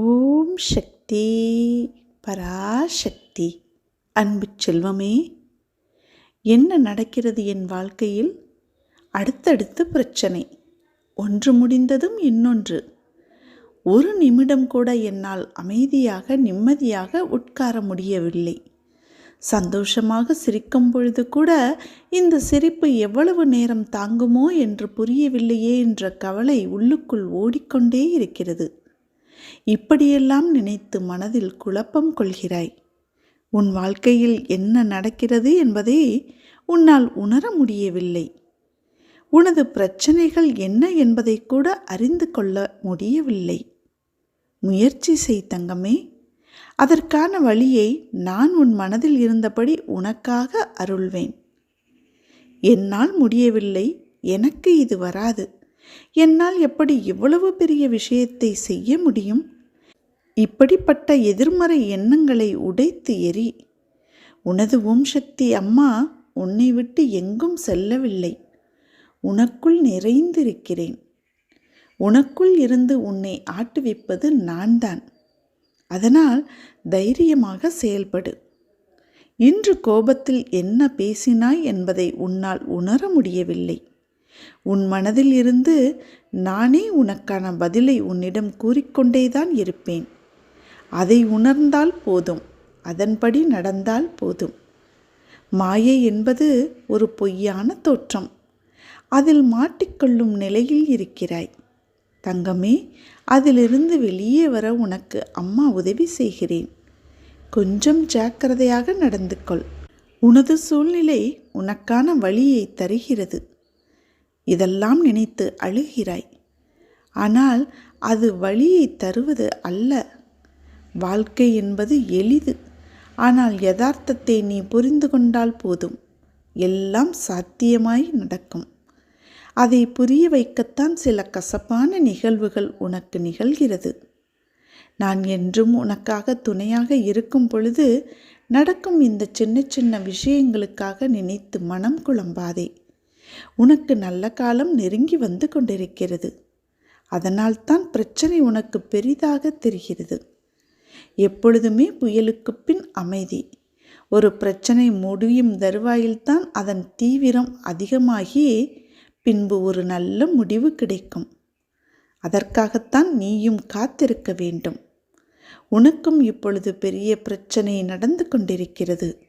ஓம் சக்தி பராசக்தி. அன்பு செல்வமே என்ன நடக்கிறது என் வாழ்க்கையில்? அடுத்தடுத்து பிரச்சனை. ஒன்று முடிந்ததும் இன்னொன்று. ஒரு நிமிடம் கூட என்னால் அமைதியாக நிம்மதியாக உட்கார முடியவில்லை. சந்தோஷமாக சிரிக்கும் பொழுது கூட இந்த சிரிப்பு எவ்வளவு நேரம் தாங்குமோ என்று புரியவில்லையே என்ற கவலை உள்ளுக்குள் ஓடிக்கொண்டே இருக்கிறது. இப்படியெல்லாம் நினைத்து மனதில் குழப்பம் கொள்கிறாய். உன் வாழ்க்கையில் என்ன நடக்கிறது என்பதை உன்னால் உணர முடியவில்லை. உனது பிரச்சனைகள் என்ன என்பதை கூட அறிந்து கொள்ள முடியவில்லை. முயற்சி செய் தங்கமே. அதற்கான வழியை நான் உன் மனதில் இருந்தபடி உனக்காக அருள்வேன். என்னால் முடியவில்லை. எனக்கு இது வராது. என்னால் எப்படி இவ்வளவு பெரிய விஷயத்தை செய்ய முடியும்? இப்படிப்பட்ட எதிர்மறை எண்ணங்களை உடைத்து எரி உனது ஓம் சக்தி அம்மா உன்னை விட்டு எங்கும் செல்லவில்லை. உனக்குள் நிறைந்திருக்கிறேன். உனக்குள் இருந்து உன்னை ஆட்டுவிப்பது நான் தான் அதனால் தைரியமாக செயல்படு. இன்று கோபத்தில் என்ன பேசினாய் என்பதை உன்னால் உணர முடியவில்லை. உன் மனதில் இருந்து நானே உனக்கான பதிலை உன்னிடம் கூறிக்கொண்டேதான் இருப்பேன். அதை உணர்ந்தால் போதும் அதன்படி நடந்தால் போதும். மாயை என்பது ஒரு பொய்யான தோற்றம். அதில் மாட்டிக்கொள்ளும் நிலையில் இருக்கிறாய். தங்கமே அதிலிருந்து வெளியே வர உனக்கு அம்மா உதவி செய்கிறேன். கொஞ்சம் ஜாக்கிரதையாக நடந்து கொள் உனது சூழ்நிலை உனக்கான வழியை தருகிறது. இதெல்லாம் நினைத்து அழுகிறாய். ஆனால் அது வழியை தருவது அல்ல. வாழ்க்கை என்பது எளிது. ஆனால் யதார்த்தத்தை நீ புரிந்து கொண்டால் போதும். எல்லாம் சாத்தியமாய் நடக்கும். அதை புரிய வைக்கத்தான் சில கசப்பான நிகழ்வுகள் உனக்கு நிகழ்கிறது. நான் என்றும் உனக்காக துணையாக இருக்கும் பொழுது நடக்கும் இந்த சின்ன சின்ன விஷயங்களுக்காக நினைத்து மனம் குழம்பாதே. உனக்கு நல்ல காலம் நெருங்கி வந்து கொண்டிருக்கிறது. அதனால்தான் பிரச்சனை உனக்கு பெரிதாக தெரிகிறது. எப்பொழுதுமே புயலுக்கு பின் அமைதி. ஒரு பிரச்சனை முடியும் தருவாயில்தான் அதன் தீவிரம் அதிகமாகி பின்பு ஒரு நல்ல முடிவு கிடைக்கும். அதற்காகத்தான் நீயும் காத்திருக்க வேண்டும். உனக்கும் இப்பொழுது பெரிய பிரச்சனை நடந்து கொண்டிருக்கிறது.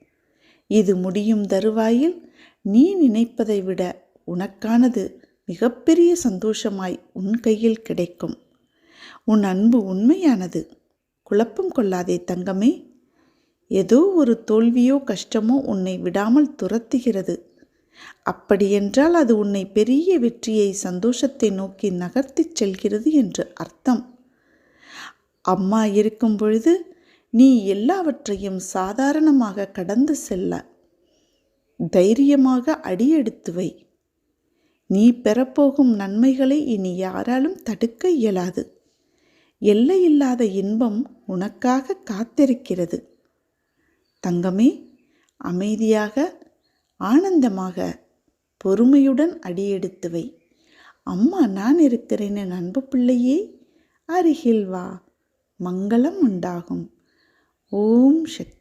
இது முடியும் தருவாயில் நீ நினைப்பதை விட உனக்கானது மிகப்பெரிய சந்தோஷமாய் உன் கையில் கிடைக்கும். உன் அன்பு உண்மையானது. குழப்பம் கொள்ளாதே தங்கமே. ஏதோ ஒரு தோல்வியோ கஷ்டமோ உன்னை விடாமல் துரத்துகிறது. அப்படியென்றால் அது உன்னை பெரிய வெற்றியை சந்தோஷத்தை நோக்கி நகர்த்திச் செல்கிறது என்று அர்த்தம். அம்மா இருக்கும் பொழுது நீ எல்லாவற்றையும் சாதாரணமாக கடந்து செல்ல. தைரியமாக அடியெடுத்து வை. நீ பெறப்போகும் நன்மைகளை இனி யாராலும் தடுக்க இயலாது. எல்லையில்லாத இன்பம் உனக்காக காத்திருக்கிறது. தங்கமே அமைதியாக ஆனந்தமாக பொறுமையுடன் அடியெடுத்து வை. அம்மா நான் இருக்கிறேன் என் அன்பு பிள்ளையே அருகில் வா. மங்களம் உண்டாகும். ஓம் சக்தி